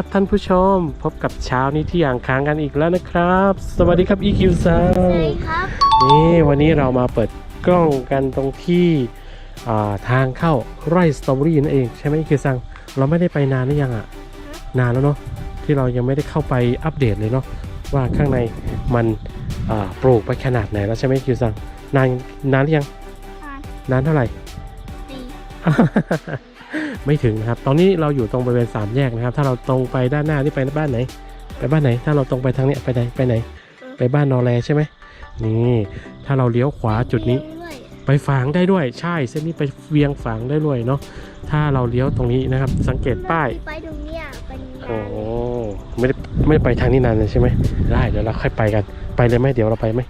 ครับท่านผู้ชม พบกับเช้านี้ที่อ่างค้างกันอีกแล้วนะครับ สวัสดีครับ EQ ซังสวัสดีครับ นี่วันนี้เรามาเปิดกล้องกันตรงที่อ่าทางเข้าไร่สตรอเบอรี่นั่นเองใช่ไหม EQ ซังเราไม่ได้ไปนานหรือยังอะนานแล้วเนาะที่เรายังไม่ได้เข้าไปอัปเดตเลยเนาะว่าข้างในมันอ่าปลูกไปขนาดไหนแล้วใช่ไหม EQ ซังนานนานหรือยังอ่านนานเท่าไหร่ตี ไม่ถึงนะครับ ตอนนี้เราอยู่ตรงบริเวณสามแยกนะครับ ถ้าเราตรงไปด้านหน้าที่ไปบ้านไหน ไปบ้านไหน ถ้าเราตรงไปทางเนี้ยไปไหนไปไหน ไปบ้านนอแลใช่ไหมนี่ถ้าเราเลี้ยวขวาจุดนี้ด้วยไปฝางได้ด้วยใช่เส้นนี้ไปเวียงฝางได้ด้วยเนาะถ้าเราเลี้ยวตรงนี้นะครับ สังเกตป้ายที่ไปตรงเนี้ยเป็นโอ้ไม่ได้ไม่ได้ไปทางนี้นานเลยใช่ไหมได้เดี๋ยวเราค่อยไปกัน ไปเลยไหมเดี๋ยวเราไปไหม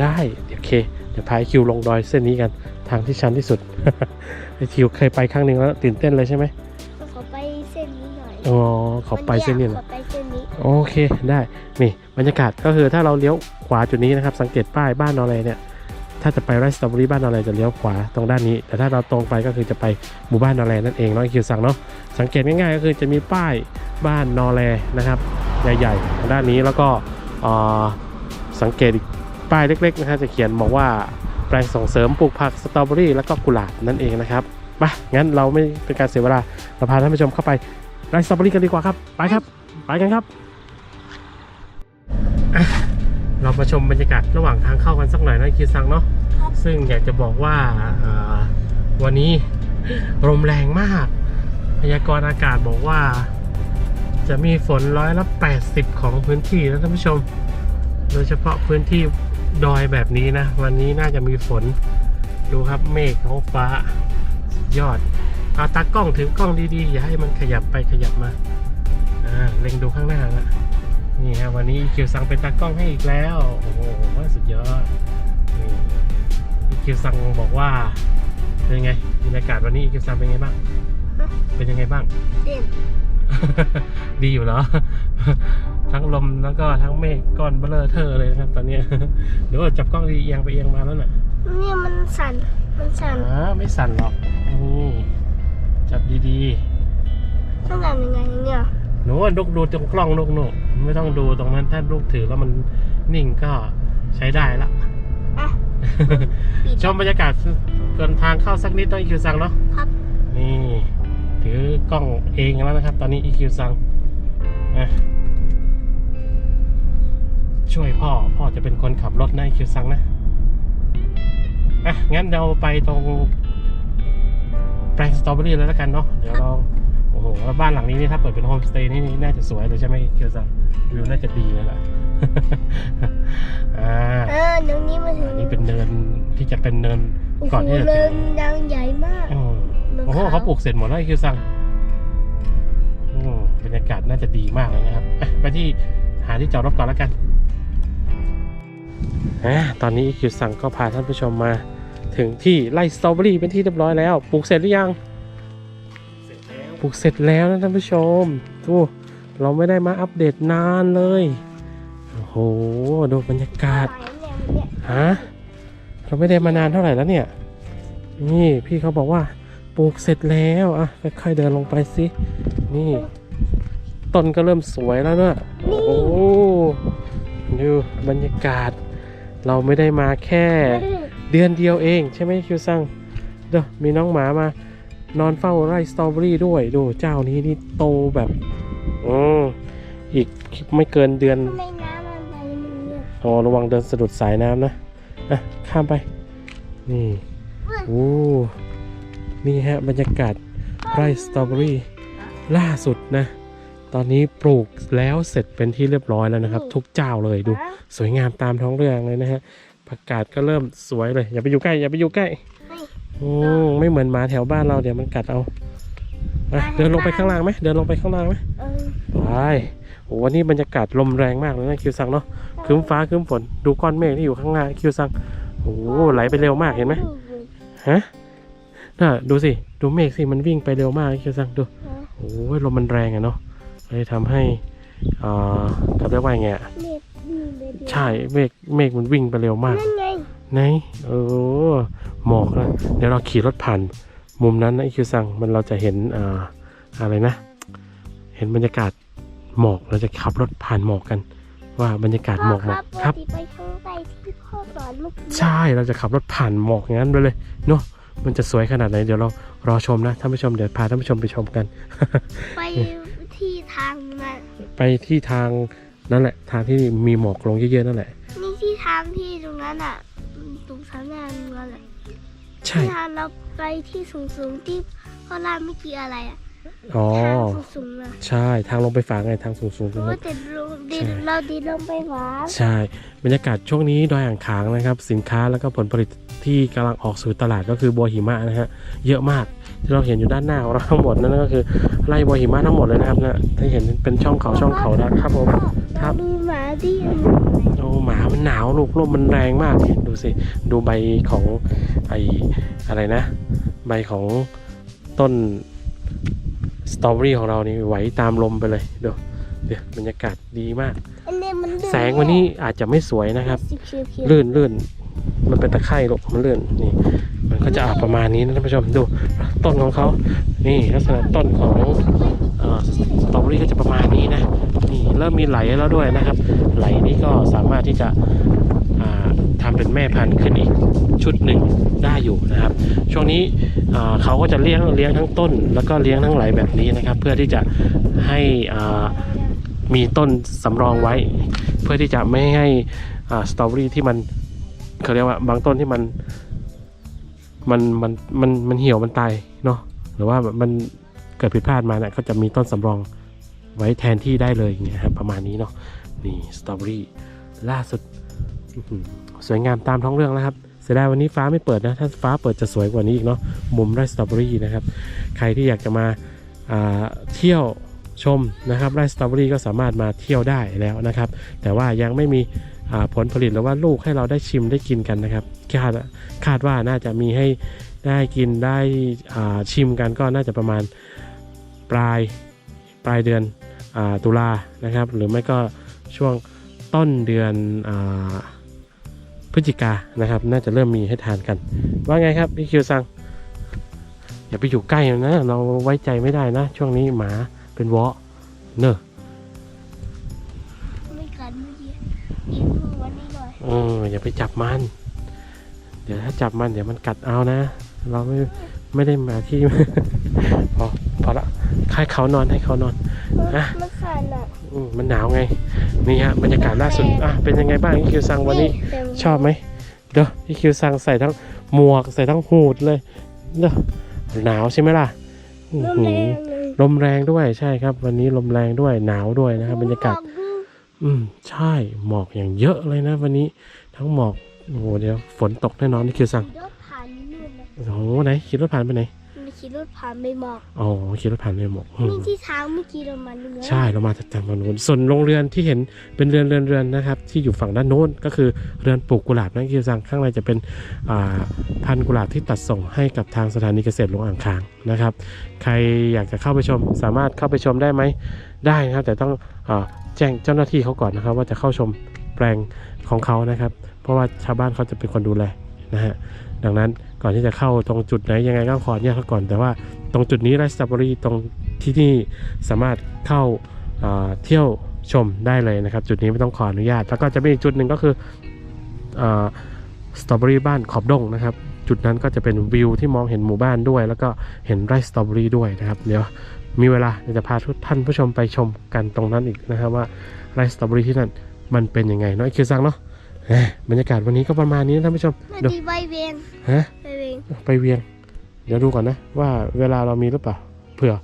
ได้เดี๋ยวโอเค เดี๋ยวพายคิวลงดอยเส้นนี้กันทางที่ชันที่สุดไอคิวเคยไปครั้งหนึ่งแล้วตื่นเต้นเลยใช่ไหมขอไปเส้นนี้หน่อยอ๋อขอไปเส้นนี้ขนะอไปเส้นนี้โอเคได้นี่บรรยากาศก็คือถ้าเราเลี้ยวขวาจุดนี้นะครับสังเกตป้ายบ้านนอร์เลเนี่ยถ้าจะไปไร่สตรอเบอรี่บ้านนอร์เลจะเลี้ยวขวาตรงด้านนี้ แต่ถ้าเราตรงไปก็คือจะไปหมู่บ้านนอร์เลนั่นเองเนาะคิวสั่งเนาะสังเกตง่ายๆก็คือจะมีป้ายบ้านนอร์เลนะครับ ใหญ่ๆทางด้านนี้แล้วก็เอ่อสังเกตอีก ป้ายเล็กๆนะครับจะเขียนบอกว่าแปลงส่งเสริมปลูกผักสตรอเบอรี่แล้วก็กุหลาบนั่นเองนะครับไปงั้นเราไม่เป็นการเสียเวลาเราพาท่านผู้ชมเข้าไปไร่สตรอเบอรี่กันดีกว่าครับ ไปครับ ไปกันครับอะเรามาชมบรรยากาศระหว่างทางเข้ากันสักหน่อยนะคิวซังเนาะครับซึ่งอยากจะบอกว่าเอ่อวันนี้ลมแรงมาก พยากรณ์อากาศบอกว่า จะมีฝนร้อยละ 80 ของพื้นที่นะท่านผู้ชม โดยเฉพาะพื้นที่ ดอยแบบนี้นะ วันนี้น่าจะมีฝน ดูครับเมฆท้องฟ้าสุดยอด เอาตากล้องถือกล้องดีๆ อย่าให้มันขยับไปขยับมาอ่าเล็งดูข้างหน้านะนี่ฮะวันนี้คิวสั่งเป็นตากล้องให้อีกแล้ว โอ้โหสุดยอดนี่คิวสั่งบอกว่า เป็นยังไงบรรยากาศวันนี้คิวสั่งเป็นยังไงบ้าง เป็นยังไงบ้างเด่นดีอยู่เหรอ ทั้งลมแล้วก็ทั้งเมฆก้อนเบลอเทอร์เลยนะครับ ตอนเนี้ยเดี๋ยวจับกล้องดีเอียงไปเอียงมาแล้วน่ะเนี่ยมันสั่น มันสั่นอ่าไม่สั่นหรอกนี่จับดีต้องทำยังไงเนี่ยๆหนูลูกดูตรงกล้องลูกหนูไม่ต้องดูตรงนั้นถ้าลูกถือแล้วมันนิ่งก็ใช้ได้ละอะปิดชมบรรยากาศเกินทางเข้าสักนิดต้องอีคิวซังเนาะครับ นี่ถือกล้องเองแล้วนะครับ ตอนนี้อีคิวซังอะ ช่วยพ่อ พ่อจะเป็นคนขับรถนะอีคิวซังนะ อะ งั้นเราไปตรงแปลงสตรอเบอรี่แล้วแล้วกันเนาะ เดี๋ยวเรา โอ้โหแล้วบ้านหลังนี้นี่ถ้าเปิดเป็นโฮมสเตย์นี่นี่น่าจะสวยเลยใช่ไหมอีคิวซังวิวน่าจะดีเลยล่ะอ่าเออตรงนี้มาถึงอันนี้เป็นเนินที่จะเป็นเนินโอ้โหก่อนที่จะเดิถึนงดังใหญ่มากอืมดินโอ้โหเขาปลูกเสร็จหมดแล้วไอ้คิวซังอืมบรรยากาศน่าจะดีมากเลยนะครับอะไปที่หาที่จอดรถก่อนแล้วกัน อะตอนนี้คิวซังก็พาท่านผู้ชมมาถึงที่ไร่สตรอเบอรี่เป็นที่เรียบร้อยแล้วปลูกเสร็จหรือยังปลูกเสร็จแล้วนะท่านผู้ชมดูเราไม่ได้มาอัปเดตนานเลยโอ้โหดูบรรยากาศเนี่ยฮะเราไม่ได้มานานเท่าไหร่แล้วเนี่ยนี่พี่เขาบอกว่าปลูกเสร็จแล้วอะค่อยๆเดินลงไปสินี่ต้นก็เริ่มสวยแล้วเนอะโอ้โหดูบรรยากาศ เราไม่ได้มาแค่เดือนเดียวเอง ใช่ไหมคิวซังเด้อมีน้องหมามานอนเฝ้าไร่สตรอเบอรี่ด้วยดูเจ้านี้นี่โตแบบอืมอีกไม่เกินเดือนทำไมน้ำมันไปมันเนี่ยอ๋อระวังเดินสะดุดสายน้ำนะอะข้ามไป นี่โอ้นี่ฮะบรรยากาศไร่สตรอเบอรี่ล่าสุดนะ ตอนนี้ปลูกแล้วเสร็จเป็นที่เรียบร้อยแล้วนะครับ ทุกเจ้าเลยดู สวยงามตามท้องเรื่องเลยนะฮะผักกาดก็เริ่มสวยเลย อย่าไปอยู่ใกล้ อย่าไปอยู่ใกล้อืมไม่เหมือนหมาแถวบ้านเราเดี๋ยวมันกัดเอาอะเดินลงไปข้างล่างไหมเดินลงไปข้างล่างไหมเออไปโอ้วันนี้บรรยากาศลมแรงมากเลยนะคิวซังเนาะครึ้มฟ้าครึ้มฝนดูก้อนเมฆที่อยู่ข้างหน้าคิวซังโอ้ไหลไปเร็วมากเห็นไหมฮะน่ะดูสิดูเมฆสิมันวิ่งไปเร็วมากคิวซังดูโอ้ยลมมันแรงอะเนาะ เลยทำให้อ่าเขาเรียกว่าไงอะเน็ตดีเลยดีใช่เมฆเมฆมันวิ่งไปเร็วมากนั่นไงไหนเออหมอกนะเดี๋ยวเราขี่รถผ่านมุมนั้นนะคิวซังมันเราจะเห็นอ่าอะไรนะ เห็นบรรยากาศหมอกเราจะขับรถผ่านหมอกกัน ว่าบรรยากาศหมอกหมคอรักบครับปกติไปทางใต้ที่พ่อสอนเมื่อกี้ใช่เราจะขับรถผ่านหมอกอย่างนั้นไปเลยเนาะมันจะสวยขนาดไหนเดี๋ยวเรารอชมนะท่านผู้ชมเดี๋ยวพาท่านผู้ชมไปชมกันไป ที่ทางนั้นไปที่ทางนั่นแหละ ทางที่มีหมอกลงเยอะๆนั่นแหละ นี่ที่ทางที่ตรงนั้นอะตรงสามแยกนั่นแหละใช่ที่ทางเราไปที่สูงสูงๆที่พ่อลาเมื่อกี้อะไรอะอ๋อทางสูงสูงๆอะใช่ทางลงไปฝาไงทางสูงๆตรงโอ้นั้นแต่ลงดินใช่เราดินลงไปหวาใช่ บรรยากาศช่วงนี้ดอยอ่างขางนะครับ สินค้าแล้วก็ผลผลิตที่กำลังออกสู่ตลาดก็คือบัวหิมะนะฮะเยอะมาก ที่เราเห็นอยู่ด้านหน้าของเราทั้งหมดนั่นก็คือไร่บัวหิมะทั้งหมดเลยนะครับนะที่เห็นเป็นช่องเขาช่องเขานะครับผมครับมีหมาที่อยู่โอ้หมามันหนาวลูกลมมันแรงมากเนี่ยดูสิดูใบของไออะไรนะ ใบของต้นสตรอเบอรี่ของเรานี่ไหวตามลมไปเลยเดี๋ยวเดี๋ยวบรรยากาศดีมากอันนี้มันเลื่อแสงวันนี้อาจจะไม่สวยนะครับสีเขียวๆลื่นลื่นมันเป็นตะไคร่ลูกมันลื่นนี่มัน ก็จะอาประมาณนี้นะท่านผู้ชมดูต้นของเขานี่ลักษณะต้นของสตรอเบอรี่ก็จะประมาณนี้นะนี่เริ่มมีไหลแล้วด้วยนะครับ ไหลนี้ก็สามารถที่จะอ่าทำเป็นแม่พันธุ์ขึ้นอีกชุดหนึ่งได้อยู่นะครับ ช่วงนี้เขาก็จะเลี้ยงเลี้ยงทั้งต้น แล้วก็เลี้ยงทั้งไหลแบบนี้นะครับ เพื่อที่จะให้มีต้นสำรองไว้ เพื่อที่จะไม่ให้สตรอเบอรี่ที่มันเขาเรียกว่าบางต้นที่มัน มันมันมันมันเหี่ยวมันตายเนาะหรือว่ามันเกิดผิดพลาดมาเนี่ยก็จะมีต้นสำรองไว้แทนที่ได้เลยอย่างเงี้ยครับประมาณนี้เนาะนี่สตรอเบอรี่ล่าสุดสวยงามตามท้องเรื่องแล้วครับเสียดายวันนี้ฟ้าไม่เปิดนะถ้าฟ้าเปิดจะสวยกว่านี้อีกเนาะมุมไร่สตรอเบอรี่นะครับใครที่อยากจะมาาเที่ยวชมนะครับไร่สตรอเบอรี่ก็สามารถมาเที่ยวได้แล้วนะครับ แต่ว่ายังไม่มีผลผลิตหรือว่าลูกให้เราได้ชิมได้กินกันนะครับ คาดคาดว่าน่าจะมีให้ได้กินได้อ่าชิมกันก็น่าจะประมาณปลายปลายเดือนอาตุลานะครับ หรือไม่ก็ช่วงต้นเดือนอาพฤศจิกานะครับ น่าจะเริ่มมีให้ทานกัน ว่าไงครับพี่คิวซังอย่าไปอยู่ใกล้มันนะ เราไว้ใจไม่ได้นะ ช่วงนี้หมาเป็นวอเนอะไม่กัดเมื่อกี้กินมือวันนี้หน่อยเอออย่าไปจับมัน เดี๋ยวถ้าจับมันเดี๋ยวมันกัดเอานะ เราไม่ไม่ได้มาที่ พอพอละให้เขานอนให้เขานอนอะมันสั่นอะอืมมันหนาวไง นี่ฮะบรรยากาศล่าสุดอะเป็นยังไงบ้างพี่คิวซังวันนี้เต็มชอบไหมเดี๋ยวพี่คิวซังใส่ทั้งหมวกใส่ทั้งหูดเลยเดี๋ยวหนาวใช่ไหมล่ะอื้อเริ่มหืแรองเลยลมแรงด้วยใช่ครับ วันนี้ลมแรงด้วยหนาวด้วยนะครับบรรยากาศบอกดูอืมใช่หมอกอย่างเยอะเลยนะ วันนี้ทั้งหมอก โอ้โหเดี๋ยวฝนตกแน่นอนนี่คิวสั่งขี่รถผ่านนู่นนะโอ้โหไหนขี่รถผ่านไปไหนมันขี่รถผ่านไปหมอกอ๋อขี่รถผ่านไปหมอกอืม นี่ที่ทางเมื่อกี้เรามาเนื้อใช่เรามาจากทางฝั่งนู้นส่วนโรงเรือนที่เห็นเป็นเรือนเรือนเรือนนะครับ ที่อยู่ฝั่งด้านโน้นก็คือเรือนปลูกกุหลาบนั่นคิวสั่งข้างในจะเป็นอ่าพันธุ์กุหลาบที่ตัดส่งให้กับทางสถานีเกษตรหลวงอ่างคางนะครับ ใครอยากจะเข้าไปชมสามารถเข้าไปชมได้ไหมได้นะครับ แต่ต้องอาแจ้งเจ้าหน้าที่เขาก่อนนะครับ ว่าจะเข้าชม แปลงของเขานะครับ เพราะว่าชาวบ้านเขาจะเป็นคนดูแลนะฮะดังนั้นก่อนที่จะเข้าตรงจุดไหนยังไงก็ขออนุญาตเขาก่อน แต่ว่าตรงจุดนี้ไรสตรอเบอรี่ตรงที่นี่สามารถเข้าอ่าเที่ยวชมได้เลยนะครับ จุดนี้ไม่ต้องขออนุญาต แล้วก็จะมีอีกจุดหนึ่งก็คือสตรอเบอรี่บ้านขอบดงนะครับ จุดนั้นก็จะเป็นวิวที่มองเห็นหมู่บ้านด้วย แล้วก็เห็นไร่สตรอเบอรี่ด้วยนะครับ เดี๋ยวมีเวลาจะพาทุกท่านผู้ชมไปชมกันตรงนั้นอีกนะครับว่าไร่สตรอเบอรี่ที่นั่น มันเป็นยังไงเนาะไอคิวซังเนาะเอ้ยบรรยากาศวันนี้ก็ประมาณนี้นะท่านผู้ชมมาเดี๋ยวดีใบเวียงฮะใบเวียงไปเวียง เดี๋ยวดูก่อนนะว่าเวลาเรามีหรือเปล่าเผื่อ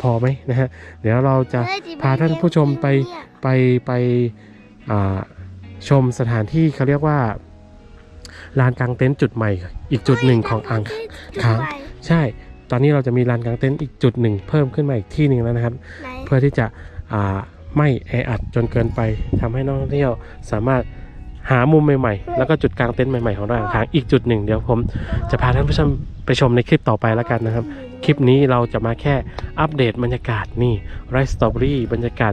พอไหมนะฮะเดี๋ยวเราจะเฮ้ยดีใบพาท่านผู้ชมไปเวียงเนี่ยไปไปอ่าชมสถานที่เขาเรียกว่าลานกลางเต็นท์จุดใหม่ อีกจุดหนึ่งของอ่างจุดค้างใบใช่ ตอนนี้เราจะมีลานกลางเต็นท์อีกจุดหนึ่งเพิ่มขึ้นมาอีกที่หนึ่งแล้วนะครับไหนเพื่อที่จะอ่า ไม่แออัดจนเกินไปทำให้นักท่องเที่ยวสามารถหามุมใหม่ๆ แล้วก็จุดกลางเต็นท์ใหม่ๆของเราอ่างค้างอีกจุดหนึ่งเดี๋ยวผมจะพาท่านผู้ชมไปชมในคลิปต่อไปแล้วกันนะครับ คลิปนี้เราจะมาแค่อัปเดตบรรยากาศนี่ไรสตรอเบอรี่บรรยากาศ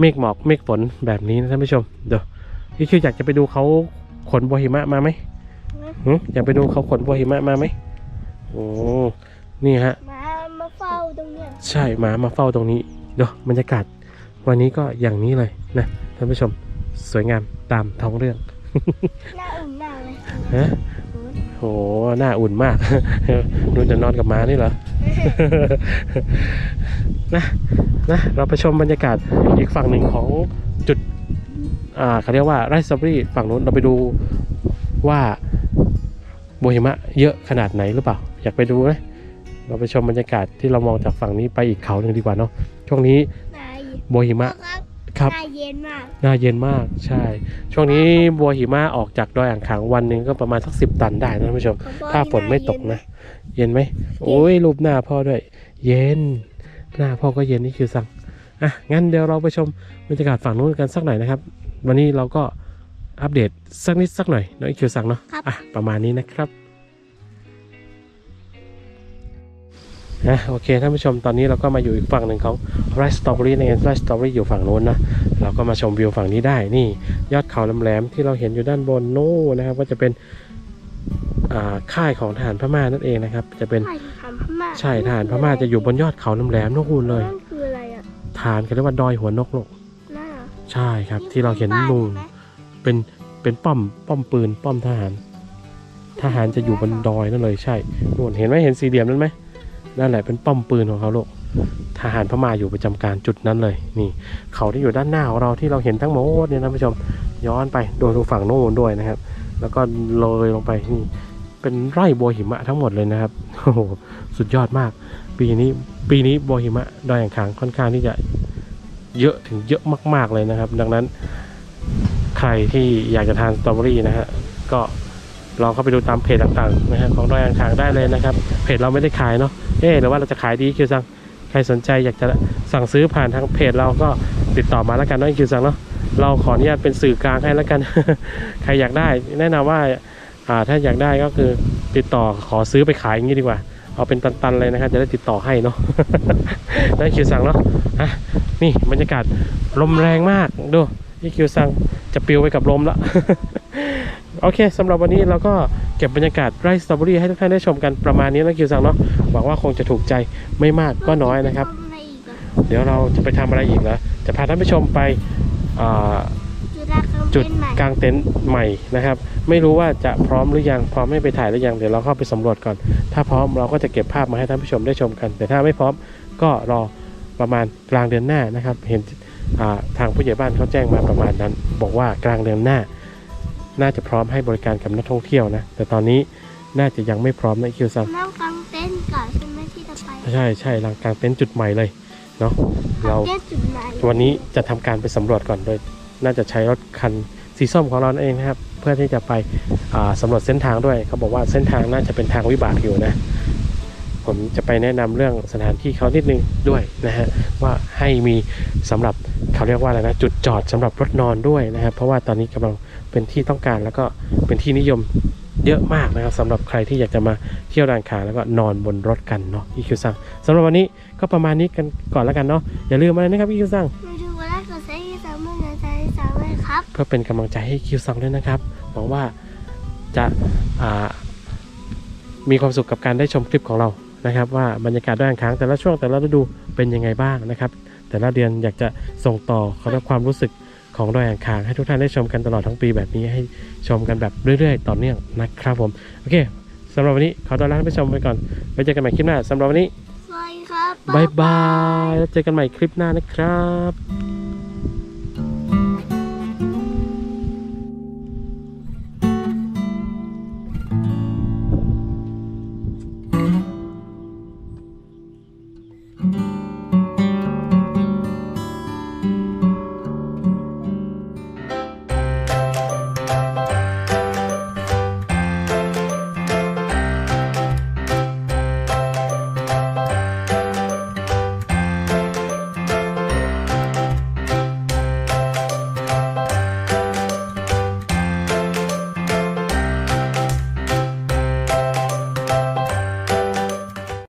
เมฆหมอกเมฆฝนแบบนี้นะท่านผู้ชมเดี๋ยวพี่คิวอยากจะไปดูเขาขนบัวหิมะมาไหมหึอยากไปดูเขาขนบัวหิมะมาไหมโอ้นี่ฮะมามาเฝ้าตรงเนี้ยใช่หมามาเฝ้าตรงนี้เดี๋ยวบรรยากาศ วันนี้ก็อย่างนี้เลยนะท่านผู้ชมสวยงามตามท้องเรื่องหน้าอุ่นมากเลยฮะโหหน้าอุ่นมากนุ่นจะนอนกับม้านี่เหรอนะนะเราไปชมบรรยากาศอีกฝั่งหนึ่งของจุดอ่าเขาเรียกว่าไร่สตรอเบอรี่ฝั่งนู้นเราไปดูว่าโบหิมะเยอะขนาดไหนหรือเปล่า อยากไปดูไหมเราไปชมบรรยากาศที่เรามองจากฝั่งนี้ไปอีกเขาหนึ่งดีกว่าเนาะช่วงนี้ หน้าโบหิมะครับครับหน้าเย็นมากหน้าเย็นมากใช่ ช่วงนี้บัวหิมะออกจากดอยอ่างขางวันหนึ่งก็ประมาณสักสิบตันได้นะท่านผู้ชมของพ่อถ้าฝนไม่ตกนะ เย็นไหมโอ้ยรูปหน้าพ่อด้วย เย็น หน้าพ่อก็เย็นนี่คือสั่งอะงั้นเดี๋ยวเราไปชมบรรยากาศฝั่งนู้นกันสักหน่อยนะครับ วันนี้เราก็อัปเดตสักนิดสักหน่อยเนาะอีคิวสั่งเนาะอะประมาณนี้นะครับ นะโอเคท่านผู้ชมตอนนี้เราก็มาอยู่อีกฝั่งหนึ่งของไรสตรอเบอรี่ในไรสตรอเบอรี่อยู่ฝั่งโน้นนะเราก็มาชมวิวฝั่งนี้ได้นี่ ยอดเขาแหลมๆที่เราเห็นอยู่ด้านบนโน้นนะครับ ก็จะเป็นอ่าค่ายของทหารพม่านั่นเองนะครับ จะเป็นใช่ทหารพม่าใช่ทหารพม่าจะอยู่บนยอดเขาแหลมๆนู่นเลยนั่นคืออะไรอะฐานเขาเรียกว่าดอยหัวนกลูกน่าใช่ครับที่เราเห็นนู่นเป็นเป็นป้อมป้อมปืนป้อมทหาร ทหารจะอยู่บนดอยนั่นเลยใช่นู่นเห็นไหมเห็นสี่เหลี่ยมนั้นไหม นั่นแหละเป็นป้อมปืนของเขาลูกทหารพม่าอยู่ประจำการจุดนั้นเลยนี่ เขาที่อยู่ด้านหน้าของเราที่เราเห็นทั้งหมดเนี่ยนะผู้ชมย้อนไปโดยดูฝั่งโน้นด้วยนะครับ แล้วก็เลยลงไปนี่เป็นไร่บัวหิมะทั้งหมดเลยนะครับโอ้โหสุดยอดมาก ปีนี้ปีนี้บัวหิมะดอยอ่งขางค่อนข้างที่จะเยอะถึงเยอะมาก ๆเลยนะครับ ดังนั้น ใครที่อยากจะทานสตรอเบอรี่นะฮะก็ลองเข้าไปดูตามเพจต่างๆนะฮะของดอยอ่างขางได้เลยนะครับ เพจเราไม่ได้ขายเนาะ เอ๊หรือว่าเราจะขายดีคิวซังใครสนใจอยากจะสั่งซื้อผ่านทางเพจเราก็ติดต่อมาแล้วกันเนาะคิวซังเนาะเราขออนุญาตเป็นสื่อกลางให้แล้วกัน ใครอยากได้ แนะนำว่าอ่าถ้าอยากได้ก็คือติดต่อขอซื้อไปขายอย่างนี้ดีกว่า เอาเป็นตันๆเลยนะครับจะได้ติดต่อให้เนาะได้คิวสั่งเนาะะนี่บรรยากาศลมแรงมากดูนี่คิวสั่งจะปลิวไปกับลมละ โอเคสำหรับวันนี้เราก็เก็บบรรยากาศไร่สตรอเบอรี่ให้ทุกท่านได้ชมกันประมาณนี้นะคิวสั่งเนาะหวังว่าคงจะถูกใจไม่มากก็น้อยนะครับ ทำอะไรอีกอะเดี๋ยวเราจะไปทำอะไรอีกนะจะพาท่านผู้ชมไปอ่า จุดากางจุดเต้นใหม่กางเต็นท์ใหม่นะครับ ไม่รู้ว่าจะพร้อมหรือยังพร้อมให้ไปถ่ายหรือยังเดี๋ยวเราเข้าไปสำรวจก่อน ถ้าพร้อมเราก็จะเก็บภาพมาให้ท่านผู้ชมได้ชมกัน แต่ถ้าไม่พร้อมก็รอประมาณกลางเดือนหน้านะครับ เห็นอ่าทางผู้ใหญ่บ้านเขาแจ้งมาประมาณนั้น บอกว่ากลางเดือนหน้า น่าจะพร้อมให้บริการกับนักท่องเที่ยวนะ แต่ตอนนี้น่าจะยังไม่พร้อมนะคิวซังนั่งกางเต้นท์ก่อนใช่ไหมที่จะไปใช่ใช่ลางกลางเต็นท์จุดใหม่เลยเนาะเรากางเต้นท์จุดไหนวันนี้จะทำการไปสำรวจก่อนโดย น่าจะใช้รถคันสีส้มของเรานั่นเองนะครับ เพื่อที่จะไปอ่าสำรวจเส้นทางด้วยเขาบอกว่าเส้นทางน่าจะเป็นทางวิบากอยู่นะ ผมจะไปแนะนำเรื่องสถานที่เขานิดนึงด้วยนะฮะว่าให้มีสำหรับเขาเรียกว่าอะไรนะจุดจอดสำหรับรถนอนด้วยนะครับเพราะว่าตอนนี้กำลังเป็นที่ต้องการแล้วก็เป็นที่นิยมเยอะมากนะครับสำหรับใครที่อยากจะมาเที่ยวด่านขางแล้วก็นอนบนรถกันเนาะอีคิวซังสำหรับวันนี้ก็ประมาณนี้กันก่อนแล้วกันเนาะอย่าลืมอะไรนะครับอีคิวซังไม่ดูว่าได้กดไลค์สามหมื่นใจสามเลยครับ เพื่อเป็นกำลังใจให้คิวซังด้วยนะครับหวังว่าจะอ่ามีความสุขกับการได้ชมคลิปของเรา นะครับ ว่าบรรยากาศด้านค้างแต่ละช่วงแต่ละฤดูเป็นยังไงบ้างนะครับ แต่ละเดือนอยากจะส่งต่อเขาเรียกความรู้สึกของดอยอ่างขางให้ทุกท่านได้ชมกันตลอดทั้งปีแบบนี้ให้ชมกันแบบเรื่อย ๆ ต่อเนื่องนะครับผมโอเคสำหรับวันนี้ขอต้อนรับท่านผู้ชมไปก่อนไว้เจอกันใหม่คลิปหน้าสำหรับวันนี้สวัสดีครับบายบายแล้วเจอกันใหม่คลิปหน้านะครับ